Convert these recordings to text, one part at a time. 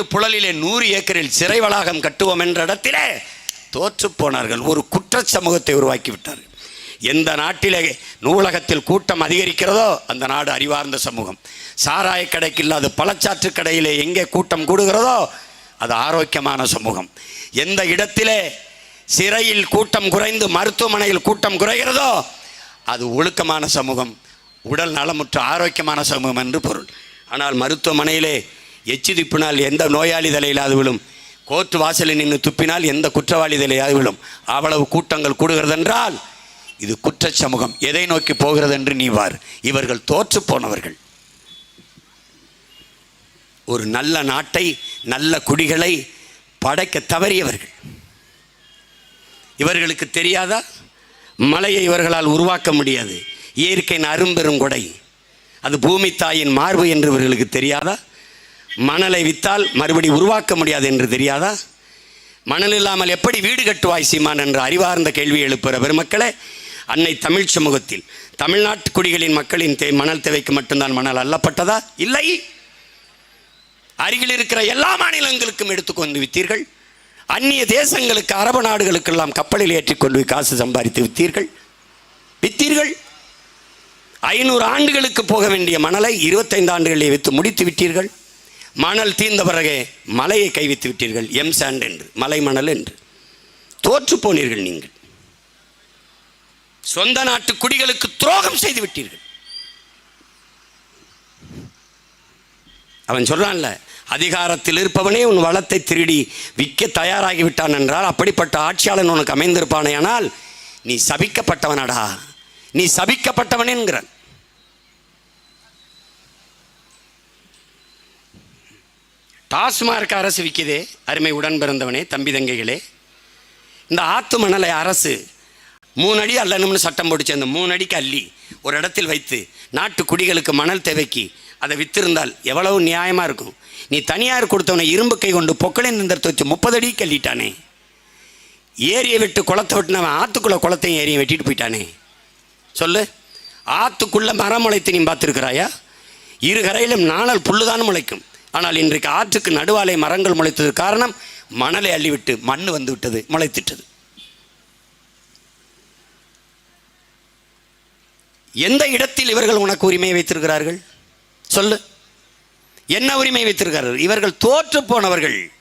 காட்டு புழலிலே நூறு ஏக்கரில் சிறை வளாகம் கட்டுவோம் என்ற இடத்திலே தோற்று போனார்கள். ஒரு குற்ற சமூகத்தை உருவாக்கி விட்டார்கள் எந்த நாட்டிலே நூலகத்தில் கூட்டம் அதிகரிக்கிறதோ அந்த நாடு அறிவார்ந்த சமூகம். சாராய கடைக்கு இல்லாத பழச்சாற்று கடையிலே எங்கே கூட்டம் கூடுகிறதோ அது ஆரோக்கியமான சமூகம். எந்த இடத்திலே சிறையில் கூட்டம் குறைந்து மருத்துவமனையில் கூட்டம் குறைகிறதோ அது ஒழுக்கமான சமூகம் உடல் நலமுற்ற ஆரோக்கியமான சமூகம் என்று பொருள். ஆனால் மருத்துவமனையிலே எச்சு துப்பினால் எந்த நோயாளி தலையிலாது விழும் கோர்ட் வாசலில் நின்று துப்பினால் எந்த குற்றவாளி தலையாது விழும் அவ்வளவு கூட்டங்கள் கூடுகிறதென்றால் இது குற்ற சமூகம் எதை நோக்கி போகிறது என்று நீ வார். இவர்கள் தோற்று போனவர்கள். ஒரு நல்ல நாட்டை நல்ல குடிகளை படைக்க தவறியவர்கள். இவர்களுக்கு தெரியாதா? மலையை இவர்களால் உருவாக்க முடியாது. இயற்கையின் அரும்பெரும் கொடை. அது பூமி தாயின் மார்பு என்று இவர்களுக்கு தெரியாதா? மணலை வித்தால் மறுபடி உருவாக்க முடியாது என்று தெரியாதா? மணல் இல்லாமல் எப்படி வீடு கட்டுவாய் சீமான் என்ற அறிவார்ந்த கேள்வி எழுப்புகிற பெருமக்களே அன்னை தமிழ் சமூகத்தில் தமிழ்நாட்டு குடிகளின் மக்களின் தே மணல் தேவைக்கு மட்டும்தான் மணல் அல்லப்பட்டதா? இல்லை. அருகில் இருக்கிற எல்லா மாநிலங்களுக்கும் எடுத்துக்கொண்டு வித்தீர்கள். அந்நிய தேசங்களுக்கு அரபு நாடுகளுக்கெல்லாம் கப்பலில் ஏற்றிக்கொண்டு காசு சம்பாதித்து வித்தீர்கள். வித்தீர்கள். ஐநூறு ஆண்டுகளுக்கு போக வேண்டிய மணலை இருபத்தைந்து ஆண்டுகளில் விற்று முடித்து விட்டீர்கள். மணல் தீர்ந்த பிறகு மலையை கைவித்து விட்டீர்கள் எம் சாண்ட் என்று மலை மணல் என்று. தோற்று போனீர்கள் நீங்கள். சொந்த நாட்டு குடிகளுக்கு துரோகம் செய்து விட்டீர்கள். அவன் சொல்றான்ல அதிகாரத்தில் இருப்பவனே உன் வளத்தை திருடி விற்க தயாராகிவிட்டான் என்றால் அப்படிப்பட்ட ஆட்சியாளன் உனக்கு அமைந்திருப்பானே ஆனால் நீ சபிக்கப்பட்டவனடா. நீ சபிக்கப்பட்டவன் டாஸ்மார்க் அரசு விற்கிதே அருமை உடன் பிறந்தவனே தம்பி தங்கைகளே. இந்த ஆத்து மணலை அரசு மூணு அடி அல்லணும்னு சட்டம் போட்டுச்சு. அந்த மூணு அடிக்கு அள்ளி ஒரு இடத்தில் வைத்து நாட்டு குடிகளுக்கு மணல் தேவைக்கு அதை வித்திருந்தால் எவ்வளவு நியாயமாக இருக்கும்? நீ தனியார் கொடுத்தவனை இரும்பு கை கொண்டு பொக்களை நிந்திரத்தை வச்சு முப்பது அடி கள்ளிட்டானே. ஏரியை விட்டு குளத்தை வெட்டினவன் ஆற்றுக்குள்ளே குளத்தையும் ஏரியை வெட்டிட்டு போயிட்டானே. சொல்லு. ஆற்றுக்குள்ளே மரம் முளைத்து நீ பார்த்துருக்கிறாயா? இரு கரையிலும் நாணல் புல்லுதான் முளைக்கும். ஆனால் இன்றைக்கு ஆற்றுக்கு நடுவாலை மரங்கள் முளைத்தது காரணம் மணலை அள்ளிவிட்டு மண் வந்து விட்டது முளைத்திட்டது. எந்த இடத்தில் இவர்கள் உனக்கு உரிமை வைத்திருக்கிறார்கள்? சொல்லு. என்ன உரிமை வைத்திருக்கிறார்கள்? இவர்கள் தோற்று போனவர்கள்.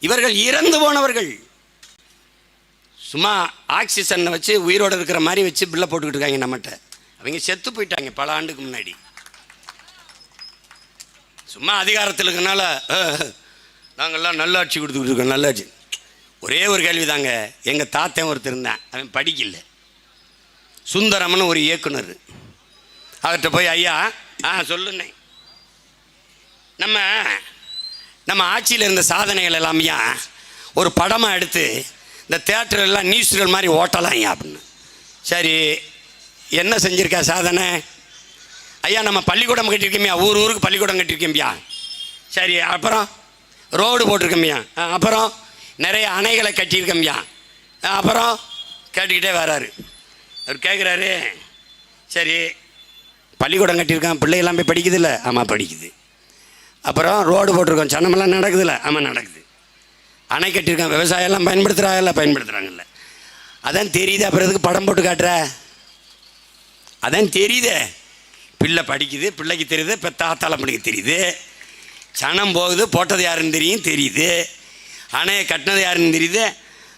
இவர்கள் இறந்து போனவர்கள். சும்மா ஆக்சிஜனை வச்சு உயிரோடு இருக்கிற மாதிரி வச்சு பில்லை போட்டுக்கிட்டு இருக்காங்க நம்மகிட்ட. அவங்க செத்து போயிட்டாங்க பல ஆண்டுக்கு முன்னாடி. சும்மா அதிகாரத்தில் இருக்கனால நாங்கள்லாம் நல்லாட்சி கொடுத்துக்கிட்டு இருக்கோம் நல்லாட்சி. ஒரே ஒரு கேள்வி தாங்க எங்கள் தாத்தன் ஒருத்தர் இருந்தான் அவன் படிக்கல. சுந்தரம்னு ஒரு இயக்குனர். அவர்கிட்ட போய் ஐயா ஆ சொல்லுண்ணே. நம்ம நம்ம ஆட்சியில் இருந்த சாதனைகள் எல்லாமே ஒரு படமாக எடுத்து இந்த தேட்டர் எல்லாம் நியூஸ்கள் மாதிரி ஓட்டலாம் ஐயா அப்படின்னு. சரி என்ன செஞ்சிருக்கா சாதனை? ஐயா நம்ம பள்ளிக்கூடம் கட்டியிருக்கோம்யா. ஊர் ஊருக்கு பள்ளிக்கூடம் கட்டியிருக்கோம்யா. சரி அப்புறம்? ரோடு போட்டிருக்கோம்யா. ஆ, அப்புறம்? நிறைய அணைகளை கட்டியிருக்கோம்யா. ஆ, அப்புறம்? கேட்டுக்கிட்டே வராரு. அவர் கேட்குறாரு சரி பள்ளிக்கூடம் கட்டியிருக்கான். பிள்ளைகள்லாம் போய் படிக்குதுல்ல ஆமாம் படிக்குது. அப்புறம் ரோடு போட்டிருக்கோம். சனமெல்லாம் நடக்குதுல்ல ஆமாம் நடக்குது. அணை கட்டியிருக்கான். விவசாயம்லாம் பயன்படுத்துகிறாங்கல்ல பயன்படுத்துகிறாங்கல்ல அதான் தெரியுது அப்புறம் எதுக்கு படம் போட்டு காட்டுற? அதான் தெரியுதே. பிள்ளை படிக்குது பிள்ளைக்கு தெரியுது இப்போ ஆத்தாளம் பிள்ளைக்கு தெரியுது. சனம் போகுது போட்டது யாருன்னு தெரியும் தெரியுது. அணையை கட்டினது யாருன்னு தெரியுது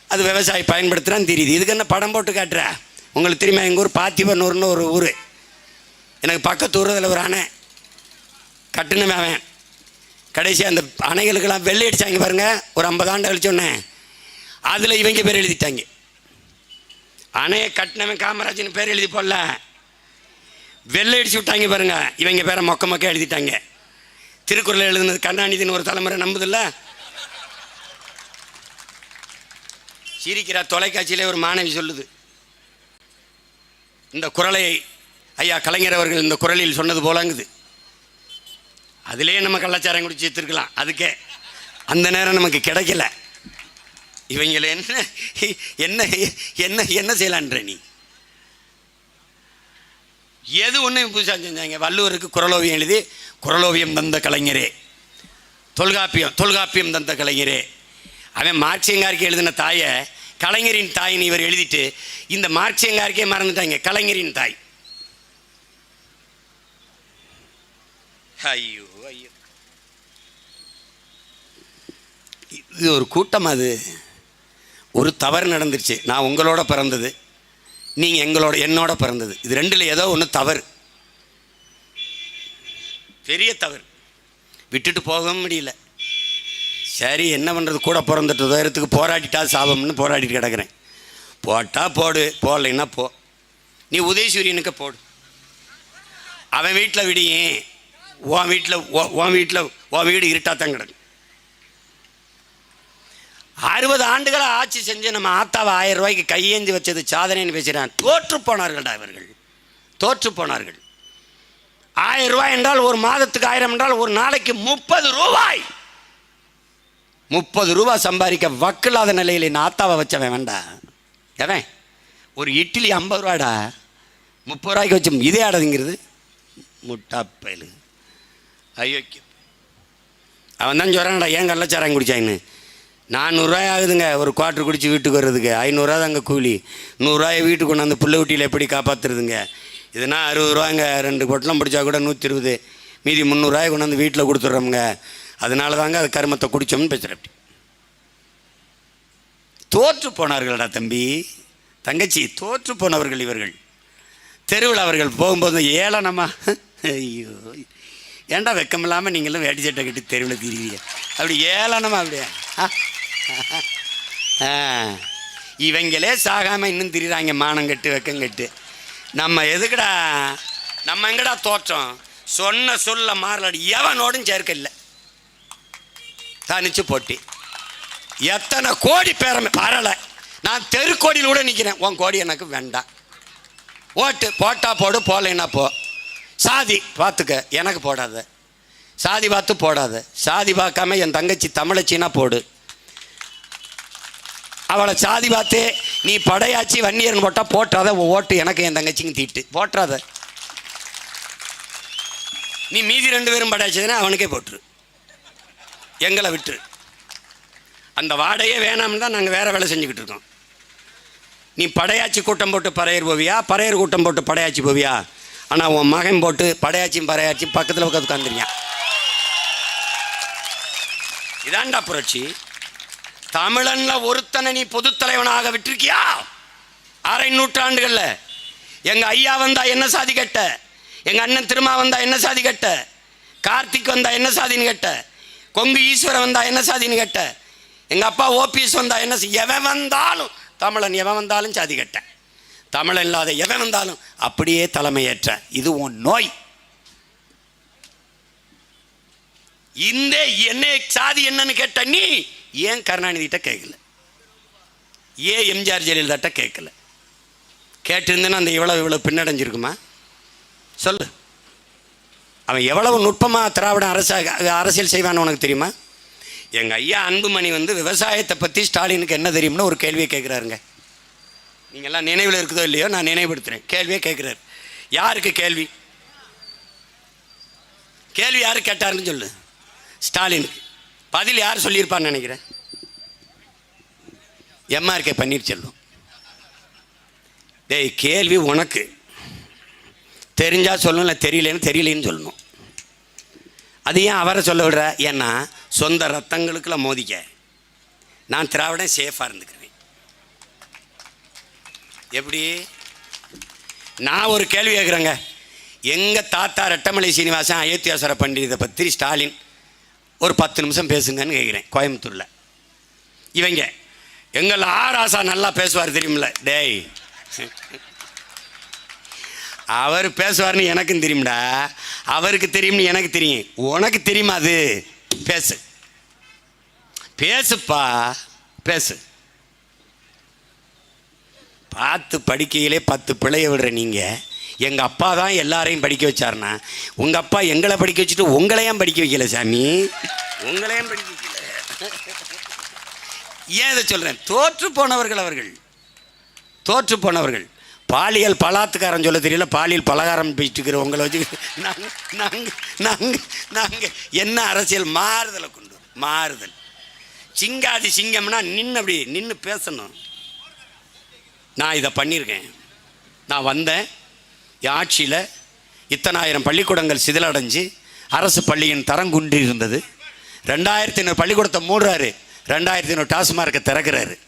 அது விவசாயி பயன்படுத்துகிறான்னு தெரியுது. இதுக்கு என்ன படம் போட்டு காட்டுற? உங்களுக்கு தெரியுமா எங்கள் ஊர் பாத்திபனூர்னு ஒரு ஊர். எனக்கு பக்கத்து ஊர் அதில் ஒரு அணை. கட்டினவன் அவன். கடைசி அந்த அணைகளுக்கெல்லாம் வெள்ளை அடிச்சாங்க பாருங்கள் ஒரு ஐம்பது ஆண்டு கழிச்சோன்னே அதில் இவங்க பேர் எழுதிட்டாங்க. அணையை கட்டினவன் காமராஜன் பேர் எழுதி போடல. வெள்ளை அடிச்சு விட்டாங்க பாருங்க. இவங்க பேரை மொக்க மொக்க எழுதிட்டாங்க. திருக்குறள் எழுதுனது கருணாநிதினு ஒரு தலைமுறை நம்புதில்ல? சிரிக்கிறா தொலைக்காட்சியிலே ஒரு மாணவி சொல்லுது. இந்த குரலை ஐயா கலைஞர் அவர்கள் இந்த குரலில் சொன்னது போலங்குது. அதுலேயே நம்ம கலாச்சாரம் குடிச்சு எடுத்துருக்கலாம் அதுக்கே அந்த நேரம் நமக்கு கிடைக்கல. இவங்கள என்ன என்ன என்ன என்ன செய்யலான்ற நீ? எது ஒன்றும் புதுசாக செஞ்சாங்க? வள்ளுவருக்கு குரலோவியம் எழுதி குரலோவியம் தந்த கலைஞரே. தொல்காப்பியம் தொல்காப்பியம் தந்த கலைஞரே. அவன் மார்க்சியங்காருக்கு எழுதின தாயை கலைஞரின் தாயின்னு இவர் எழுதிட்டு இந்த மார்க்சியங்காருக்கே மறந்துட்டாங்க. கலைஞரின் தாய். ஐயோ ஐயோ. இது ஒரு கூட்டம் அது. ஒரு தவறு நடந்துருச்சு. நான் உங்களோட பிறந்தது. நீங்கள் எங்களோட என்னோட பிறந்தது. இது ரெண்டில் ஏதோ ஒன்று தவறு. பெரிய தவறு. விட்டுட்டு போகவும் முடியல. சரி என்ன பண்ணுறது கூட பிறந்துட்டு உதயத்துக்கு போராடிட்டா சாபம்னு போராடிட்டு கிடக்குறேன். போட்டால் போடு போடலைன்னா போ. நீ உதயசூரியனுக்கு போடு. அவன் வீட்டில் விடியும் உன் வீட்டில் உன் வீட்டில் உன் வீடு இருட்டாத்தான் கிடக்கு. அறுபது ஆண்டுகளை ஆட்சி செஞ்சு நம்ம ஆத்தாவை ஆயிரம் ரூபாய்க்கு கையேந்தி வச்சது சாதனைன்னு பேசுகிறான் தோற்று போனார்கள்டா இவர்கள். தோற்று போனார்கள். ஆயிரம் ரூபாய் என்றால் ஒரு மாதத்துக்கு ஆயிரம் என்றால் ஒரு நாளைக்கு முப்பது ரூபாய். முப்பது ரூபாய் சம்பாதிக்க வக்கில்லாத நிலையில் நான் ஆத்தாவை வச்சவன் வேண்டா. எவன்? ஒரு இட்லி ஐம்பது ரூபாடா முப்பது ரூபாய்க்கு வச்சு இதே ஆடாதுங்கிறது. முட்டாப்பயலு ஐயோக்கியம். அவன் தான் சொல்கிறான்டா ஏன் கள்ளச்சாரம் குடிச்சாயின்னு? நானூறுரூவாய் ஆகுதுங்க ஒரு குவார்ட்ரு குடித்து வீட்டுக்கு வர்றதுக்கு. ஐநூறுரூவா தாங்க கூலி. நூறுரூவாயை வீட்டுக்கு கொண்டு வந்து புள்ள ஊட்டியில் எப்படி காப்பாற்றுறதுங்க இதுனா அறுபது ரூபாங்க ரெண்டு கொட்டலம் பிடிச்சா கூட நூற்றி இருபது மீதி முந்நூறுரூவாய் கொண்டு வந்து வீட்டில் கொடுத்துட்றோமுங்க அதனால தாங்க அது கருமத்தை குடித்தோம்னு பேசுகிறேன் தோற்று போனார்களடா தம்பி. தங்கச்சி தோற்று போனவர்கள் இவர்கள். தெருவில் அவர்கள் போகும்போது ஏளனமா ஐயோ. ஏன்டா வெக்கம் இல்லாமல் நீங்களும் வேட்டி சட்டை கட்டி தெருவில் திரிவீங்க அப்படி ஏளனமா அப்படியே. ஆ. இவங்களே சாகாமல் இன்னும் திரிகிறாங்க மானம் கட்டு வெக்கம் கட்டு. நம்ம எதுக்குடா நம்ம எங்கடா தோற்றம்? சொன்ன சொல்ல மாறலாடு. எவனோடும் சேர்க்க இல்லை தனிச்சு போட்டி. எத்தனை கோடி பேரமை பரலை. நான் தெருக்கோடியில் கூட நிற்கிறேன் உன் கோடி எனக்கு வேண்டாம். ஓட்டு போட்டா போடு போகலைன்னா போ. சாதி பார்த்துக்க எனக்கு போடாத. சாதி பார்த்து போடாத. சாதி பார்க்காம என் தங்கச்சி தமிழச்சின்னா போடு. அவளை சாதி பார்த்து நீ படையாச்சி வன்னியர்னு போட்டால் போட்டாத ஓட்டு எனக்கு என் தங்கச்சிக்கும் தீட்டு. போட்டுறாத நீ மீதி ரெண்டு பேரும் படையாச்சதுன்னா அவனுக்கே போட்டுரு எங்களை விட்டுரு அந்த வாடகையே வேணாம்னு தான் நாங்கள் வேறு வேலை செஞ்சுக்கிட்டு இருக்கோம். நீ படையாச்சி கூட்டம் போட்டு பறையர் போவியா? பறையர் கூட்டம் போட்டு படையாச்சி போவியா? ஆனால் உன் மகன் போட்டு படையாச்சியும் பறையாச்சியும் பக்கத்தில் பக்கத்து உட்காந்துருக்கான் இதாண்டா புரட்சி. தமிழன்ல ஒருத்தனை நீ பொது தலைவனாக விட்டிருக்கியா? அரை நூற்றாண்டுகள்ல. எங்க ஐயா வந்தா என்ன சாதி கட்ட? எங்க அண்ணன் திருமா வந்தா என்ன சாதி கட்ட? கார்த்திக் வந்தா என்ன சாதின்னு கட்ட? கொங்கு ஈஸ்வரன் வந்தா என்ன சாதின்னு கட்ட? எங்க அப்பா ஓபிஎஸ் வந்தா என்ன எவன் வந்தாலும் தமிழன் எவன் வந்தாலும் சாதி கட்ட. தமிழன் இல்லாத எவன் வந்தாலும் அப்படியே தலைமையேற்ற. இது உன் நோய். இந்த என்ன சாதி என்னன்னு கேட்ட நீ ஏன் கருணாநிதிட்ட கேட்கல? ஏன் எம்ஜிஆர் ஜெயலலிதாட்ட கேட்கல? கேட்டிருந்தேன்னா அந்த இவ்வளவு இவ்வளவு பின்னடைஞ்சிருக்குமா? சொல்லு. அவன் எவ்வளவு நுட்பமாக திராவிட அரசாக அரசியல் செய்வான்னு உனக்கு தெரியுமா? எங்கள் ஐயா அன்புமணி வந்து விவசாயத்தை பற்றி ஸ்டாலினுக்கு என்ன தெரியும்னு ஒரு கேள்வியை கேட்குறாருங்க. நீங்கள்லாம் நினைவில் இருக்குதோ இல்லையோ நான் நினைவுபடுத்துகிறேன் கேள்வியே கேட்குறாரு. யாருக்கு கேள்வி? கேள்வி யார் கேட்டாருன்னு சொல்லு. ஸ்டாலினுக்கு. பதில் யார் சொல்லியிருப்பான்னு நினைக்கிறேன்? எம்ஆர்கே பன்னீர்செல்வம். டேய் கேள்வி உனக்கு. தெரிஞ்சா சொல்லணும் இல்லை தெரியலன்னு தெரியலேன்னு சொல்லணும். அது ஏன் அவரை சொல்ல விடுற? ஏன்னா சொந்த ரத்தங்களுக்கெல்லாம் மோதிக்க. நான் திராவிடன் சேஃபாக இருந்துக்கிறேன். எப்படி? நான் ஒரு கேள்வி கேட்குறேங்க. எங்கள் தாத்தா ரெட்டமலை சீனிவாசன் அயோத்தியாசர பண்டிதை பற்றி ஸ்டாலின் ஒரு பத்து நிமிஷம் பேசுங்கன்னு கேட்குறேன் கோயம்புத்தூரில். இவங்க எங்கள் ஆராசா நல்லா பேசுவார் தெரியுமில்ல? டேய். அவர் பேசுவார்னு எனக்கும் தெரியும்டா. அவருக்கு தெரியும்னு எனக்கு தெரியும். உனக்கு தெரியுமா அது? பேசு. பேசுப்பா. பேசு. பார்த்து படிக்கையிலே பத்து பிழைய விடுற நீங்கள் எங்கள் அப்பா தான் எல்லாரையும் படிக்க வச்சார்னா உங்கள் அப்பா எங்களை படிக்க வச்சுட்டு உங்களையும் படிக்க வைக்கல சாமி. உங்களையும் படிக்க வைக்கல. ஏன் இதை சொல்கிறேன் தோற்று போனவர்கள் அவர்கள். தோற்று போனவர்கள். பாலியல் பலாத்துக்காரன் சொல்ல தெரியல பாலியல் பலகாரம் பேசிட்டு உங்களை வச்சு நாங்கள் நாங்கள் நாங்கள் நாங்கள் என்ன அரசியல்? மாறுதலை கொண்டு மாறுதல். சிங்காதி சிங்கம்னா நின்று அப்படி நின்று பேசணும். நான் இதை பண்ணியிருக்கேன். நான் வந்தேன். ஆட்சியில் இத்தனாயிரம் பள்ளிக்கூடங்கள் சிதிலடைஞ்சு அரசு பள்ளியின் தரம் குன்றி இருந்தது ரெண்டாயிரத்தி ஐநூறு பள்ளிக்கூடத்தை மூடுறாரு. ரெண்டாயிரத்தி ஐநூறு டாஸ்மார்க்கை திறக்கிறாரு.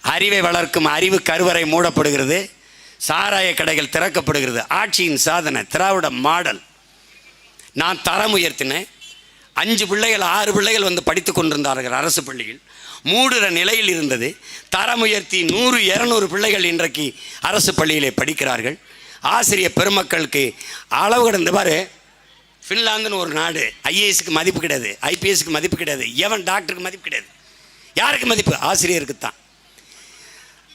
அறிவை வளர்க்கும் அறிவு கருவறை மூடப்படுகிறது. சாராய கடைகள் திறக்கப்படுகிறது. ஆட்சியின் சாதனை திராவிட மாடல். நான் தரம் உயர்த்தினேன். அஞ்சு பிள்ளைகள் ஆறு பிள்ளைகள் வந்து படித்து கொண்டிருந்தார்கள் அரசு பள்ளியில். மூடுற நிலையில் இருந்தது. தரம் உயர்த்தி நூறு இரநூறு பிள்ளைகள் இன்றைக்கு அரசு பள்ளியிலே படிக்கிறார்கள். ஆசிரியர் பெருமக்களுக்கு அளவு கடந்த பாரு. ஃபின்லாந்துன்னு ஒரு நாடு. ஐஏஎஸ்க்கு மதிப்பு கிடையாது. ஐபிஎஸ்க்கு மதிப்பு கிடையாது. எவன் டாக்டருக்கு மதிப்பு கிடையாது. யாருக்கு மதிப்பு? ஆசிரியருக்கு தான்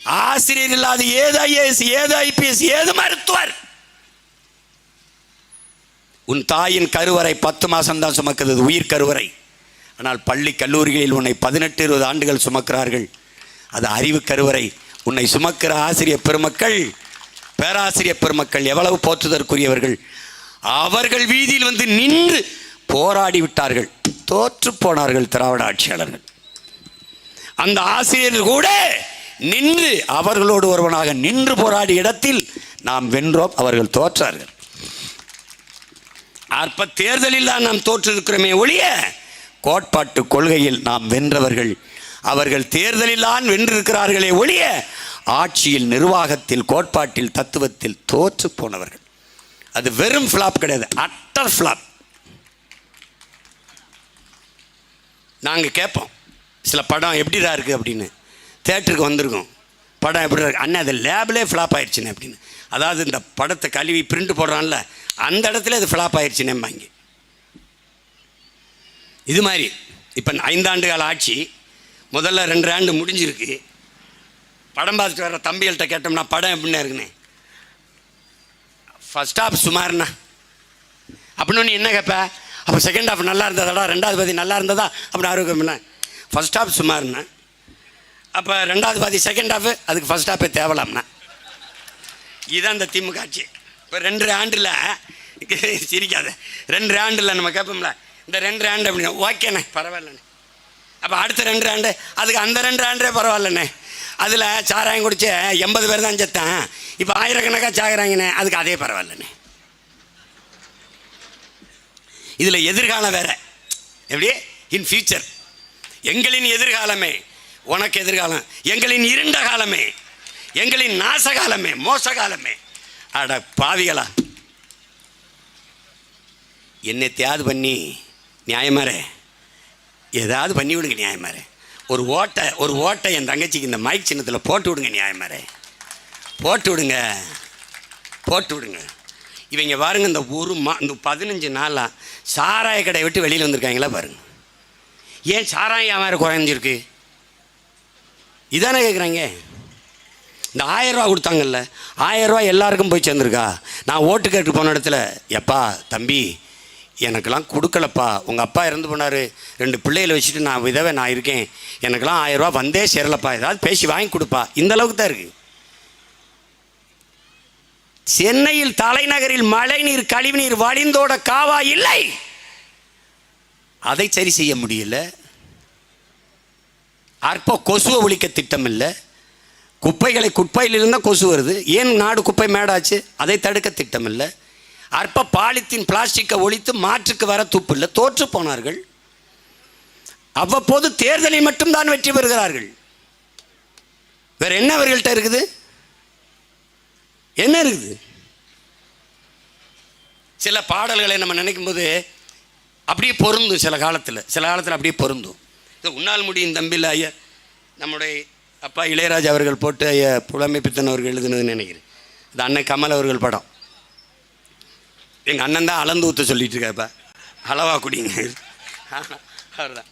ஆசிரியர் இல்லாத ஏது ஐஏஎஸ் ஏது ஐபிஎஸ் ஏது மருத்துவர்? உன் தாயின் கருவறை பத்து மாசம்தான் சுமக்குது. அது உயிர் கருவறை. ஆனால் பள்ளி கல்லூரிகளில் உன்னை பதினெட்டு இருபது ஆண்டுகள் சுமக்கிறார்கள். அது அறிவு கருவறை. உன்னை சுமக்கிற ஆசிரியர் பெருமக்கள் பேராசிரியர் பெருமக்கள் எவ்வளவு போற்றுதற்குரியவர்கள். அவர்கள் வீதியில் வந்து நின்று போராடி விட்டார்கள். தோற்று போனார்கள் திராவிட ஆட்சியாளர்கள். அந்த ஆசிரியர்கள் கூட நின்று அவர்களோடு ஒருவனாக நின்று போராடிய இடத்தில் நாம் வென்றோம் அவர்கள் தோற்றார்கள். அற்ப தேர்தலில் தான் நாம் தோற்றிருக்கிறோமே ஒழிய கோட்பாட்டு கொள்கையில் நாம் வென்றவர்கள். அவர்கள் தேர்தலில் தான் வென்றிருக்கிறார்களே ஒழிய ஆட்சியில் நிர்வாகத்தில் கோட்பாட்டில் தத்துவத்தில் தோற்று போனவர்கள். அது வெறும் ஃப்ளாப் கிடையாது அட்டர் ஃப்ளாப் நாங்கள் கேட்போம் சில படம் எப்படிடா இருக்குது அப்படின்னு. தேட்டருக்கு வந்திருக்கோம். படம் எப்படி இருக்கு? அண்ணன் அது லேபிலே ஃப்ளாப் ஆயிடுச்சுன்னு அப்படின்னு. அதாவது இந்த படத்தை கழுவி பிரிண்ட் போடுறான்ல அந்த இடத்துல அது ஃப்ளாப் ஆயிடுச்சுன்னேம்பாங்க இது மாதிரி இப்போ ஐந்தாண்டு கால ஆட்சி முதல்ல ரெண்டு ஆண்டு முடிஞ்சிருக்கு. படம் பார்த்துட்டு வர தம்பிகள்கிட்ட கேட்டோம்னா படம் எப்படின்னு இருக்குண்ணே ஃபஸ்ட் ஹாஃப் சுமார்ண்ணா. அப்படின்னு நீ என்ன கேட்ப? அப்போ செகண்ட் ஹாஃப் நல்லா இருந்ததாடா ரெண்டாவது பாதி நல்லா இருந்ததா? அப்படின்னு ஆரோக்கியம்னா ஃபர்ஸ்ட் ஹாஃப் சுமார்ண்ணா. அப்போ ரெண்டாவது பாதி செகண்ட் ஹாஃபு அதுக்கு ஃபஸ்ட் ஹாஃபே தேவலாம்ண்ணா. இதுதான் இந்த திமுக ஆட்சி. இப்போ ரெண்டு ஆண்டில் சிரிக்காத. ரெண்டு ஆண்டில் நம்ம கேட்போம்ல இந்த ரெண்டு ஆண்டு அப்படின்னா ஓகேண்ணே பரவாயில்லண்ணே. அப்போ அடுத்த ரெண்டு ஆண்டு அதுக்கு அந்த ரெண்டு ஆண்டே பரவாயில்லண்ணே. அதில் சாராயம் குடிச்சு எண்பது பேர் தான் செத்தான். இப்போ ஆயிரக்கணக்காக சாகுறாங்கண்ணே. அதுக்கு அதே பரவாயில்லண்ணே. இதில் எதிர்காலம் வேற. எப்படி? இன் ஃபியூச்சர் எங்களின் எதிர்காலமே. உனக்கு எதிர்காலம். எங்களின் இருண்ட காலமே. எங்களின் நாச காலமே. மோச காலமே. அட பாவிகளா. என்னை தியாது பண்ணி நியாயமாரே ஏதாவது பண்ணி விடுங்க நியாயமாரே ஒரு ஓட்டை ஒரு ஓட்டை என் தங்கச்சிக்கு இந்த மைக் சின்னத்தில் போட்டு விடுங்க நியாயமாரே போட்டு விடுங்க. போட்டு விடுங்க. இவங்க பாருங்க இந்த ஒரு மா இந்த பதினஞ்சு நாளாக சாராய கடையை விட்டு வெளியில் வந்திருக்காங்களா பாருங்கள் ஏன் சாராயம் வியாபாரம் குறைஞ்சிருக்கு? இதானே கேட்குறாங்க இந்த ஆயரூவா கொடுத்தாங்கல்ல ஆயிரம் ரூபா எல்லாருக்கும் போய் சேர்ந்துருக்கா? நான் ஓட்டு கேட்டு போன இடத்துல எப்பா தம்பி எனக்கெல்லாம் கொடுக்கலப்பா. உங்கள் அப்பா இறந்து போனார். ரெண்டு பிள்ளைகளை வச்சுட்டு நான் விதவை நான் இருக்கேன். எனக்கெல்லாம் ஆயிரம் ரூபா வந்தே சேரலப்பா. ஏதாவது பேசி வாங்கி கொடுப்பா. இந்த அளவுக்கு தான் இருக்குது சென்னையில் தலைநகரில் மழைநீர் கழிவுநீர் வழிந்தோட காவா இல்லை. அதை சரி செய்ய முடியல. அற்ப கொசுவை ஒழிக்க திட்டம் இல்லை. குப்பைகளை குப்பையிலிருந்தால் கொசு வருது. ஏன் நாடு குப்பை மேடாச்சு? அதை தடுக்க திட்டம் இல்லை. அற்ப பாலித்தீன் பிளாஸ்டிக்கை ஒழித்து மாற்றுக்கு வர துப்பு இல்லை தோற்று போனார்கள். அவ்வப்போது தேர்தலில் மட்டும்தான் வெற்றி பெறுகிறார்கள். வேற என்ன அவர்கள்ட்ட இருக்குது? என்ன இருக்குது? சில பாடல்களை நம்ம நினைக்கும் போது அப்படியே பொருந்தும் சில காலத்தில். சில காலத்தில் அப்படியே பொருந்தும். இது உன்னால் முடியும் தம்பியில் ஐயா. நம்முடைய அப்பா இளையராஜா அவர்கள் போட்டு ஐயா புலமை பித்தன் அவர்கள் எழுதுனதுன்னு நினைக்கிறேன். இது அன்னை கமல் அவர்கள் படம். எங்கள் அண்ணன் தான் அளந்து ஊற்ற சொல்லிட்டு இருக்காப்பா அளவா குடிங்க. அவர்தான்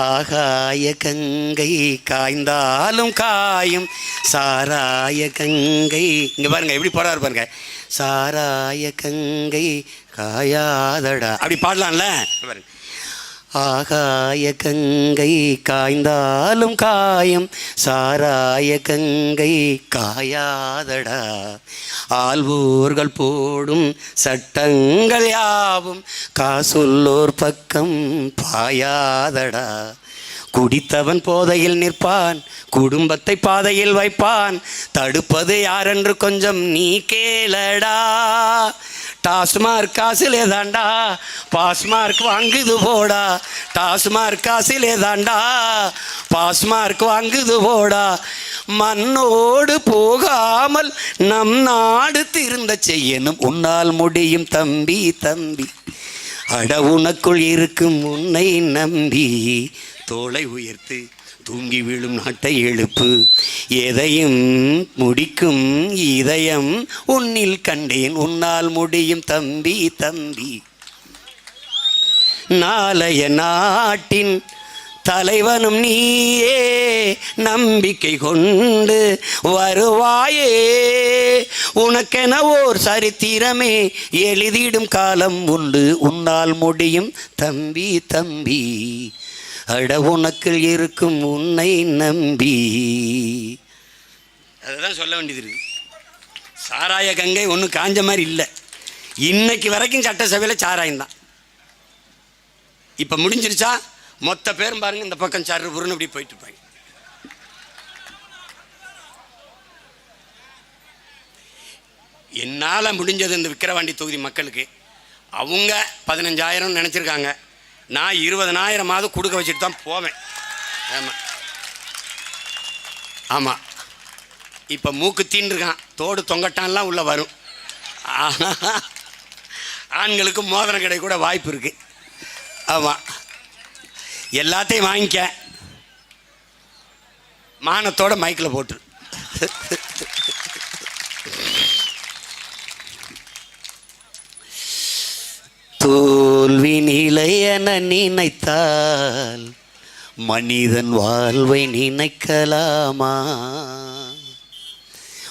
ஆகாய கங்கை காய்ந்தாலும் காயும். சாராய கங்கை. இங்கே பாருங்க எப்படி போறாரு பாருங்க. சாராய கங்கை காயாதடா. அப்படி பாடலாம்ல? பாருங்க. ஆகாய கங்கை காய்ந்தாலும் காயம். சாராய கங்கை காயாதடா. ஆள்வோர்கள் போடும் சட்டங்கள் யாவும். காசுள்ளோர் பக்கம் பாயாதடா. குடித்தவன் போதையில் நிற்பான். குடும்பத்தை பாதையில் வைப்பான். தடுப்பது யாரென்று கொஞ்சம் நீ கேளடா. டாஸ்மார்க் காசிலே தாண்டா பாஸ்மார்க் வாங்குது போடா. டாஸ்மார்க் காசிலே தாண்டா பாஸ்மார்க் வாங்குது போடா. மண்ணோடு போகாமல் நம் நாடு திருந்த செய்யணும். உன்னால் முடியும் தம்பி தம்பி. அட உனக்குள் இருக்கும் உன்னை நம்பி தோளை உயர்த்து தூங்கி விழும் நாட்டை எழுப்பு. எதையும் முடிக்கும் இதயம் உன்னில் கண்டேன். உன்னால் முடியும் தம்பி தம்பி. நாளைய நாட்டின் தலைவனும் நீயே. நம்பிக்கை கொண்டு வருவாயே. உனக்கென ஓர் சரித்திரமே. எழுதிடும் காலம் உண்டு. உன்னால் முடியும் தம்பி தம்பி. அட உனக்கு இருக்கும் உன்னை நம்பி. அதுதான் சொல்ல வேண்டியது இருக்கு. சாராய கங்கை ஒன்றும் காஞ்ச மாதிரி இல்லை. இன்னைக்கு வரைக்கும் சட்டசபையில் சாராயம் தான். இப்போ முடிஞ்சிருச்சா? மொத்த பேரும் பாருங்க இந்த பக்கம் சரு புருன்னு அப்படி போயிட்டு இருப்பாங்க. என்னால் முடிஞ்சது இந்த விக்கிரவாண்டி தொகுதி மக்களுக்கு. அவங்க பதினஞ்சாயிரம் நினச்சிருக்காங்க. நான் இருபதனாயிரமாவது கொடுக்க வச்சுட்டு தான் போவேன். ஆமாம் ஆமாம் இப்போ மூக்கு தீண்டிருக்கான் தோடு தொங்கட்டான்லாம் உள்ளே வரும். ஆண்களுக்கு மோதிரம் கடை கூட வாய்ப்பு இருக்குது ஆமாம் எல்லாத்தையும் வாங்கிக்க. மானத்தோட மைக்கில் போட்டு தூ நிலையென நினைத்தால் மனிதன் வாழ்வை நினைக்கலாமா?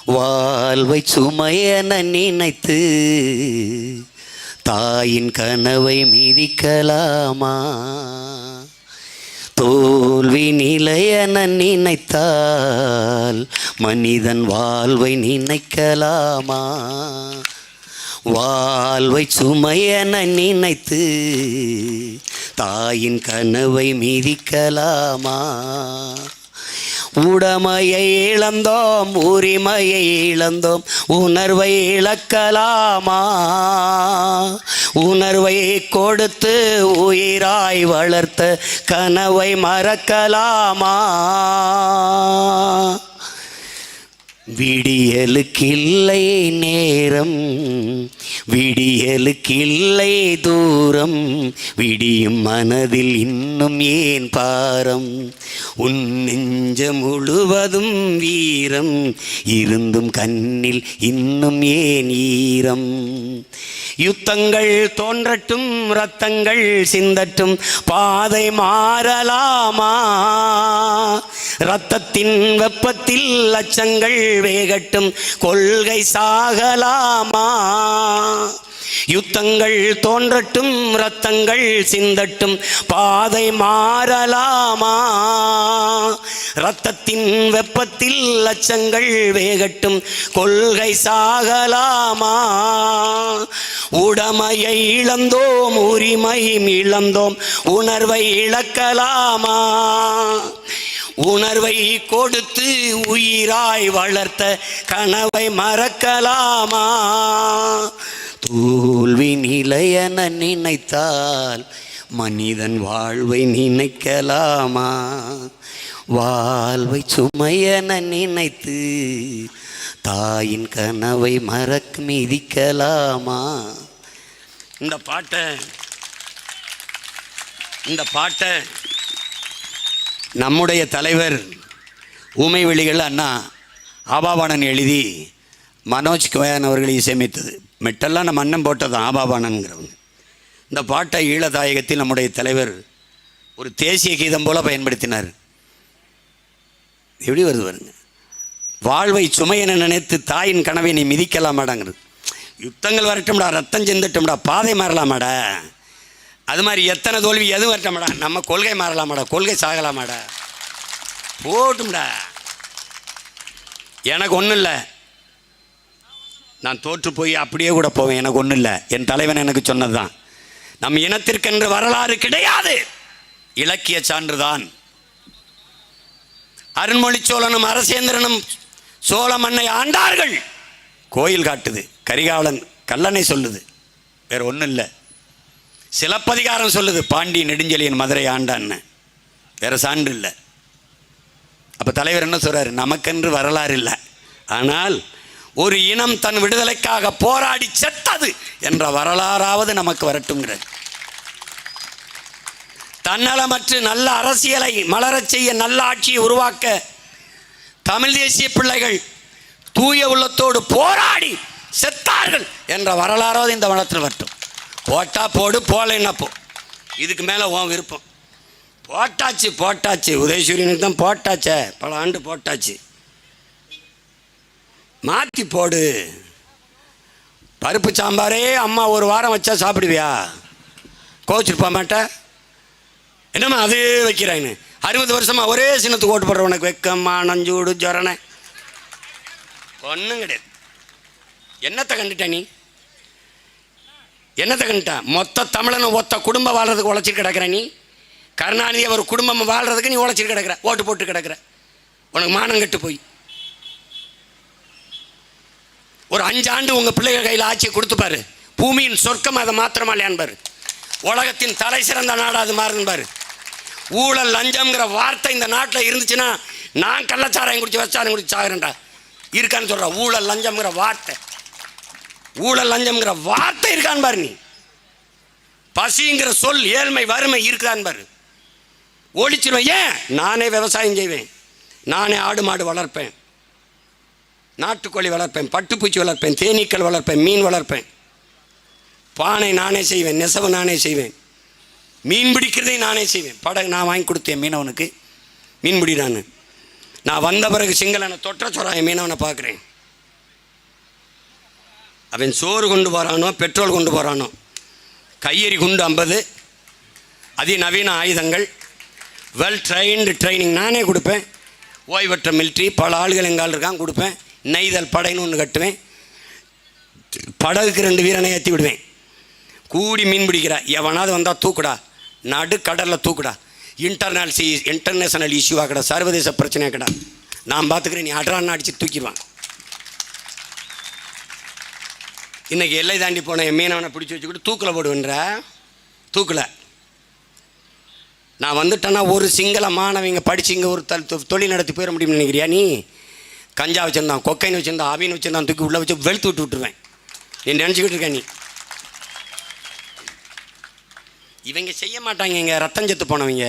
வாழ்வை சுமையென நினைத்து தாயின் கனவை மிதிக்கலாமா? தோல்வி நிலையென நினைத்தால் மனிதன் வாழ்வை நினைக்கலாமா? வாழ்வை சுமையென நினைத்து தாயின் கனவை மீதிக்கலாமா? உடமையை இழந்தோம் உரிமையை இழந்தோம் உணர்வை இழக்கலாமா? உணர்வை கொடுத்து உயிராய் வளர்த்த கனவை மறக்கலாமா? விடியலுக்கில்லை நேரம் விடியலுக்கில்லை தூரம் விடியும் மனதில் இன்னும் ஏன் பாரம்? உன் நெஞ்ச முழுவதும் வீரம் இருந்தும் கண்ணில் இன்னும் ஏன் ஈரம்? யுத்தங்கள் தோன்றட்டும் ரத்தங்கள் சிந்தட்டும் பாதை மாறலாமா? ரத்தத்தின் வெப்பத்தில் அச்சங்கள் வேகட்டும் கொள்கை சாகலாமா? யுத்தங்கள் தோன்றட்டும் ரத்தங்கள் சிந்தட்டும் பாதை மாறலாமா? ரத்தத்தின் வெப்பத்தில் லட்சங்கள் வேகட்டும் கொள்கை சாகலாமா? உடமையை இழந்தோம் உரிமை இழந்தோம் உணர்வை இழக்கலாமா? உணர்வை கொடுத்து உயிராய் வளர்த்த கனவை மறக்கலாமா? தோல்வி நிலையென நினைத்தால் மனிதன் வாழ்வை நினைக்கலாமா? வாழ்வை சுமையென நினைத்து தாயின் கனவை மறக்க மிதிக்கலாமா? இந்த பாட்டை இந்த பாட்டை நம்முடைய தலைவர் ஊமை வெளிகள் அண்ணா ஆபாபானன் எழுதி மனோஜ் கோயான் அவர்கள் இசையமைத்தது மெட்டெல்லாம் நம்ம அண்ணன் போட்டதான் ஆபாபாணன்கிறவங்க இந்த பாட்டை ஈழதாயகத்தில் நம்முடைய தலைவர் ஒரு தேசிய கீதம் போல பயன்படுத்தினார். எப்படி வருது பாருங்க. வாழ்வை சுமையென நினைத்து தாயின் கனவை நீ மிதிக்கலாமாடாங்கிறது. யுத்தங்கள் வரட்டும்டா ரத்தம் சிந்தட்டும்டா பாதை மாறலாமாடா? அது மாதிரி எத்தனை தோல்வி எதுவும் வரட்டமாடா? நம்ம கொள்கை மாறலாமாடா? கொள்கை சாகலாமாடா? போட்டும்டா. எனக்கு ஒன்றும் இல்லை. நான் தோற்று போய் அப்படியே கூட போவேன். எனக்கு ஒன்றும் இல்லை. என் தலைவன் எனக்கு சொன்னது தான் நம் இனத்திற்கென்று வரலாறு கிடையாது. இலக்கிய சான்றுதான். அருண்மொழி சோழனும் அரசேந்திரனும் சோழ மண்ணை ஆண்டார்கள். கோயில் காட்டுது. கரிகாலன் கல்லணை சொல்லுது. வேற ஒன்றும் இல்லை. சிலப்பதிகாரம் சொல்லுது பாண்டி நெடுஞ்செழியன் மதுரை ஆண்டான்னு. வேற சான்று இல்லை. அப்போ தலைவர் என்ன சொல்றாரு? நமக்கென்று வரலாறு இல்லை. ஆனால் ஒரு இனம் தன் விடுதலைக்காக போராடி செத்தது என்ற வரலாறாவது நமக்கு வரட்டுங்கிறது தன்னலமற்று நல்ல அரசியலை மலரச் செய்ய நல்ல ஆட்சியை உருவாக்க தமிழ் தேசிய பிள்ளைகள் தூய உள்ளத்தோடு போராடி செத்தார்கள் என்ற வரலாறாவது இந்த வனத்தில் வரட்டும். போட்டா போடு போலைன்னா போ. இதுக்கு மேலே உன் விருப்பம். போட்டாச்சு போட்டாச்சு. உதயசூரியனுக்கு தான் போட்டாச்சே. பல ஆண்டு போட்டாச்சு. மாற்றி போடு. பருப்பு சாம்பாரே அம்மா ஒரு வாரம் வச்சா சாப்பிடுவியா? கோச்சிருப்பா மாட்டேன் என்னம்மா அது வைக்கிறாங்க அறுபது வருஷமா ஒரே சின்னத்துக்கு ஓட்டு போடுற உனக்கு வெக்கம்மா நஞ்சூடு ஜொரணை. ஒன்றும் கிடையாது. என்னத்தை கண்டுட்ட நீ? என்னத்தை மொத்த தமிழனும் ஒத்த குடும்பம் வாழ்றதுக்கு உழைச்சிட்டு கிடக்குற நீ? கருணாநிதி ஒரு குடும்பம் வாழ்றதுக்கு நீ உழைச்சிட்டு கிடக்குற. ஓட்டு போட்டு கிடக்குற. உனக்கு மானம் கெட்டு போய். ஒரு அஞ்சாண்டு உங்கள் பிள்ளைகள் கையில் ஆட்சியை கொடுத்துப்பாரு பூமியின் சொர்க்கம் அதை மாத்திரமா இல்லையான்பாரு உலகத்தின் தலை சிறந்த நாடு அது மாறுன்பாரு ஊழல் லஞ்சம்ங்கிற வார்த்தை இந்த நாட்டில் இருந்துச்சுன்னா நான் கள்ளச்சாராயம் குடிச்சு வச்சாரம் குடிச்சு சாகுறேன்டா. இருக்கான்னு சொல்கிறேன் ஊழல் லஞ்சம்ங்கிற வார்த்தை. ஊழல் லஞ்சம்ங்கிற வார்த்தை இருக்கான்னு பாரு நீ. பசிங்கிற சொல் ஏழ்மை வறுமை இருக்கான் பாரு. ஒழிச்சிருவேன். ஏன்? நானே விவசாயம் செய்வேன். நானே ஆடு மாடு வளர்ப்பேன். நாட்டுக்கோழி வளர்ப்பேன். பட்டுப்பூச்சி வளர்ப்பேன். தேனீக்கள் வளர்ப்பேன். மீன் வளர்ப்பேன். பானை நானே செய்வேன். நெசவு நானே செய்வேன். மீன் பிடிக்கிறதையும் நானே செய்வேன். படகு நான் வாங்கி கொடுத்தேன் மீனவனுக்கு. மீன் பிடி நான் நான் வந்த பிறகு சிங்களனை தொற்ற சொறாய மீனவனை பார்க்குறேன். அவன் சோறு கொண்டு போகிறானோ பெட்ரோல் கொண்டு போகிறானோ கையெறி குண்டு ஐம்பது. அதிநவீன ஆயுதங்கள். வெல் ட்ரைன்டு ட்ரைனிங் நானே கொடுப்பேன். ஓய்வற்ற மிலிட்ரி பல ஆளுகள் எங்கால் இருக்கான் கொடுப்பேன். நெய்தல் படைன்னு ஒன்று கட்டுவேன். படகுக்கு ரெண்டு வீரனை ஏற்றி விடுவேன். கூடி மீன் பிடிக்கிற. எவனாவது வந்தால் தூக்குடா. நடு கடலில் தூக்குடா. இன்டர்னல் சி இன்டர்நேஷனல் இஷ்யூவாக கடா சர்வதேச பிரச்சனையாக கடா நான் பார்த்துக்கிறேன் நீ அட்ரான்னு அடித்து தூக்கிடுவான். இன்றைக்கி எல்லை தாண்டி போன என் மீனவனை பிடிச்சி வச்சுக்கிட்டு தூக்கில் போடுவேன்ற? தூக்கில். நான் வந்துட்டேன்னா ஒரு சிங்கள மாணவிங்க படிச்சு இங்கே ஒரு தொழில் நடத்தி போயிட முடியும்னு நினைக்கிறியா நீ? கஞ்சா வச்சுருந்தான் கொக்கைன்னு வச்சுருந்தான் அவின் வச்சுருந்தான் தூக்கி உள்ளே வச்சு வெளுத்து விட்டு விட்டுருவேன். நீ நினச்சிக்கிட்டு இருக்க நீ. இவங்க செய்ய மாட்டாங்க இங்கே ரத்தம் செத்து போனவங்க.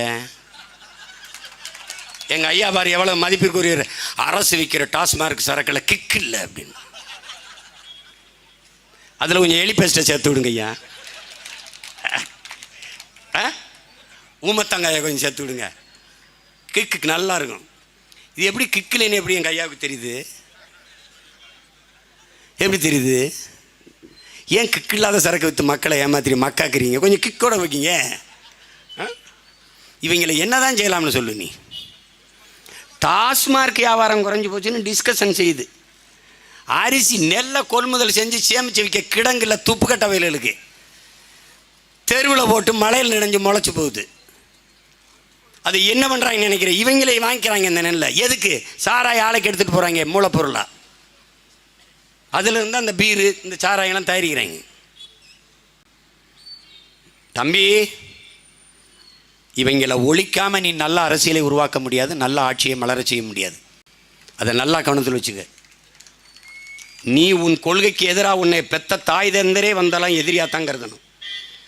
எங்கள் ஐயா பாரு எவ்வளோ மதிப்பிற்குரிய அரசு விற்கிற டாஸ்மார்க் சரக்கில் கிக் இல்லை அப்படின்னு. அதில் கொஞ்சம் எலி பேஸ்ட்டை சேர்த்து விடுங்க ஐயா. ஆ? ஊமத்தங்காயை கொஞ்சம் சேர்த்து விடுங்க. கிக்கு நல்லா இருக்கும் இது எப்படி கிக்கிலேன்னு எப்படி என் கையாவுக்கு தெரியுது? எப்படி தெரியுது? ஏன் கிக்கு இல்லாத சரக்கு விற்று மக்களை ஏமாத்திரி மக்காக்குறீங்க? கொஞ்சம் கிக்கோட வைக்கிங்க ஆ? இவங்களை என்னதான் செய்யலாம்னு சொல்லு நீ. டாஸ்மார்க் வியாபாரம் குறைஞ்சி போச்சுன்னு டிஸ்கஷன் செய்யுது. அரிசி நெல்லை கொள்முதல் செஞ்சு சேமிச்சு வைக்க கிடங்கில் துப்புக்கட்ட வயல்களுக்கு. தெருவில் போட்டு மழையில் நினைஞ்சு முளைச்சி போகுது. அது என்ன பண்ணுறாங்கன்னு நினைக்கிறேன். இவங்களே வாங்கிக்கிறாங்க இந்த நெல்லை. எதுக்கு? சாராய ஆலைக்கு எடுத்துகிட்டு போகிறாங்க மூலப்பொருளாக அதிலிருந்து அந்த பீரு இந்த சாராயெல்லாம் தயாரிக்கிறாங்க. தம்பி இவங்களை ஒழிக்காமல் நீ நல்ல அரசியலை உருவாக்க முடியாது நல்ல ஆட்சியை மலர செய்ய முடியாது. அதை நல்லா கவனத்தில் வச்சுக்க. நீ உன் கொள்கைக்கு எதிராக உன்னை பெத்த தாய் தந்தரே வந்தாலும் எதிரியாக தான் கருதணும்.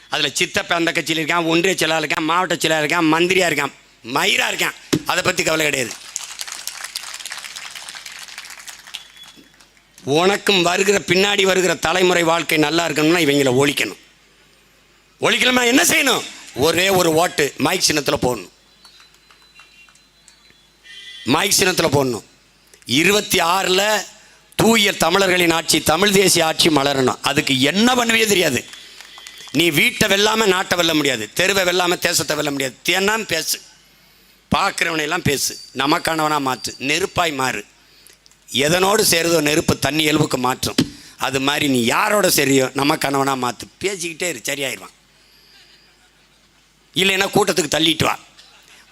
அதில் சித்தப்பை அந்த கட்சியில் இருக்கான் ஒன்றிய செயலாளர் இருக்கான் மாவட்ட செயலாளர் இருக்கான் மந்திரியாக இருக்கான் மயிராக இருக்கான். அதை பற்றி கவலை கிடையாது. உனக்கும் வருகிற பின்னாடி வருகிற தலைமுறை வாழ்க்கை நல்லா இருக்கணும்னா இவங்களை ஒழிக்கணும். ஒழிக்கணுமா என்ன செய்யணும்? ஒரே ஒரு ஓட்டு மைக் சின்னத்தில் போடணும். மைக் சின்னத்தில் போடணும். இருபத்தி ஆறில் தூய தமிழர்களின் ஆட்சி தமிழ் தேசிய ஆட்சி மலரணும். அதுக்கு என்ன பண்ணுவே தெரியாது. நீ வீட்டை வெல்லாமல் நாட்டை வெல்ல முடியாது. தெருவை வெல்லாமல் தேசத்தை வெல்ல முடியாது. தேனாம் பேசு. பார்க்குறவனையெல்லாம் பேசு. நமக்கானவனாக மாற்று. நெருப்பாய் மாறு. எதனோடு சேருதோ நெருப்பு தண்ணி எலுவுக்கு மாற்றும். அது மாதிரி நீ யாரோட சரியோ நமக்கானவனா மாற்று பேசிக்கிட்டே இரு சரியாயிருவான். இல்லைன்னா கூட்டத்துக்கு தள்ளிட்டு வா.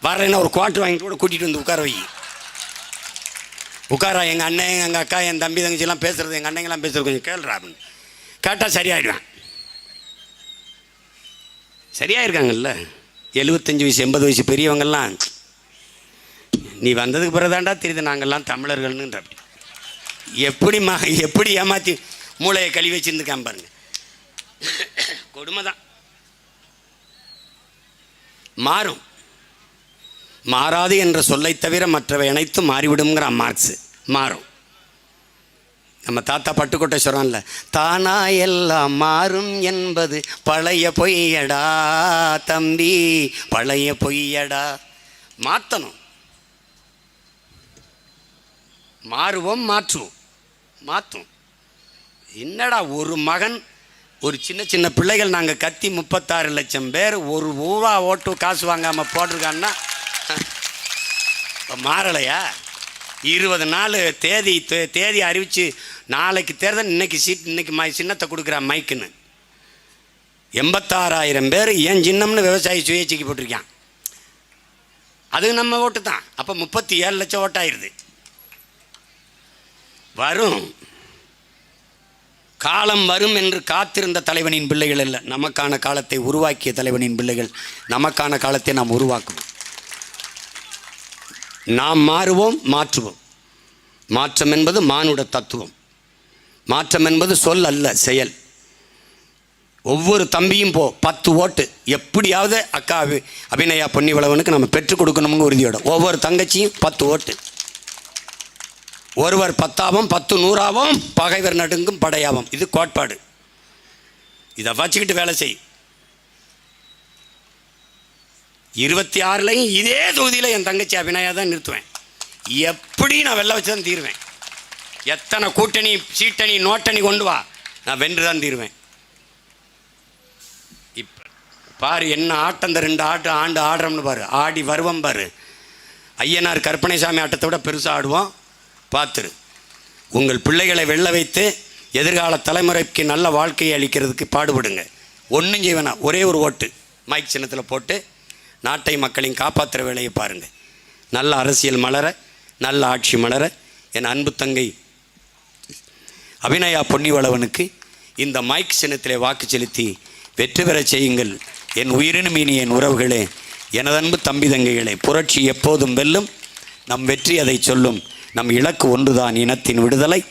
வரலைன்னா ஒரு குவாட்டு வாங்கிட்டு கூட கூட்டிகிட்டு வந்து உட்கார வை. உட்காரா எங்கள் அண்ணன் எங்கள் அக்கா என் தம்பி தங்கச்சிலாம் பேசுகிறது எங்கள் அண்ணங்கெல்லாம் பேசுகிறது கொஞ்சம் கேளுறா அப்படின்னு. கேட்டால் சரியாயிடுவேன். சரியாயிருக்காங்கல்ல? எழுபத்தஞ்சி வயசு எண்பது வயசு பெரியவங்கெல்லாம் நீ வந்ததுக்கு பிறகுதாண்டா தெரியுது நாங்கள்லாம் தமிழர்கள்ன்ற அப்படி. எப்படி மா எப்படி ஏமாற்றி மூளையை கழுவி வச்சுருந்துக்காம பாருங்க. கொடுமை தான். மாறும். மாறாது என்ற சொல்லை தவிர மற்றவை அனைத்தும் மாறிவிடுங்கிற மார்க்ஸு. மாறும். நம்ம தாத்தா பட்டுக்கோட்டை சொல்கிறான்ல தானா எல்லாம் மாறும் என்பது பழைய பொய்யடா தம்பி பழைய பொய்யடா. மாற்றணும் மாறுவோம் மாற்றுவோம் மாற்றும் என்னடா ஒரு மகன் ஒரு சின்ன சின்ன பிள்ளைகள் நாங்கள் கத்தி முப்பத்தாறு லட்சம் பேர் ஒரு ரூபா ஓட்டு காசு வாங்காமல் போட்டிருக்காங்கன்னா இப்போ மாறலையா? இருபது நாள் தேதி தே- தேதி அறிவித்து நாளைக்கு தேர்தல் இன்னைக்கு சீட் இன்னைக்கு மை சின்னத்தை கொடுக்குறா மைக்குன்னு. எண்பத்தாறாயிரம் பேர் ஏன் சின்னம்னு விவசாயி சுயேட்சைக்கு போட்டிருக்கான். அது நம்ம ஓட்டு தான். அப்போ முப்பத்தி ஏழு லட்சம் ஓட்டாயிருது. வரும். காலம் வரும் என்று காத்திருந்த தலைவனின் பிள்ளைகள் அல்ல. நமக்கான காலத்தை உருவாக்கிய தலைவனின் பிள்ளைகள். நமக்கான காலத்தை நாம் உருவாக்குவோம் நாம் மாறுவோம் மாற்றுவோம். மாற்றம் என்பது மானுட தத்துவம். மாற்றம் என்பது சொல் அல்ல செயல். ஒவ்வொரு தம்பியும் போ பத்து ஓட்டு. எப்படியாவது அக்கா அபி- அபிநயா பொன்னிவளவனுக்கு நம்ம பெற்றுக் கொடுக்கணும்னு உறுதியோட. ஒவ்வொரு தங்கச்சியும் பத்து ஓட்டு. ஒருவர் பத்தாவும் பத்து நூறாவும் பகைவர் நடுங்கும் படையாவும். இது கோட்பாடு. இதை வச்சுக்கிட்டு வேலை செய். இருபத்தி ஆறுலையும் இதே தொகுதியில் என் தங்கச்சி அபிநயா தான் நிறுத்துவேன். எப்படி நான் வெள்ள வச்சு தான் தீருவேன். எத்தனை கூட்டணி சீட்டணி நோட்டணி கொண்டு வா நான் வென்று தான் தீருவேன். இப்போ பாரு என்ன ஆட்டம் இந்த ரெண்டு ஆட்டம் ஆண்டு ஆடுறோம்னு பாரு. ஆடி வருவம் பாரு. ஐயனார் கற்பனைசாமி ஆட்டத்தை விட பெருசாக ஆடுவோம். பார்த்துரு உங்கள் பிள்ளைகளை வெள்ள வைத்து எதிர்கால தலைமுறைக்கு நல்ல வாழ்க்கையை அளிக்கிறதுக்கு பாடுபடுங்க. ஒன்றும் செய்வேணா ஒரே ஒரு ஓட்டு. மைக் சின்னத்தில் போட்டு நாட்டை மக்களையும் காப்பாற்றுற வேலையை பாருங்கள் நல்ல அரசியல் மலர நல்ல ஆட்சி மலர என் அன்பு தங்கை அபிநயா பொன்னிவளவனுக்கு இந்த மைக் சின்னத்திலே வாக்கு செலுத்தி வெற்றி பெறச் செய்யுங்கள். என் உயிரினும் இனி என் உறவுகளே எனதன்பு தம்பி தங்கைகளே புரட்சி எப்போதும் வெல்லும் நம் வெற்றி அதை சொல்லும். நம் இலக்கு ஒன்றுதான் இனத்தின் விடுதலை.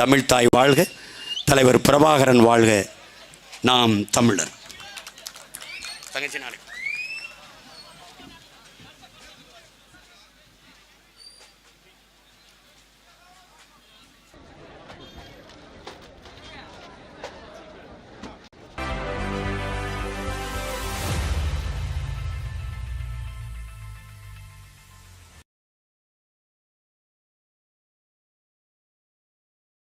தமிழ்தாய் வாழ்க தலைவர் பிரபாகரன் வாழ்க. நாம் தமிழர். தங்கச்சி நாளைக்கு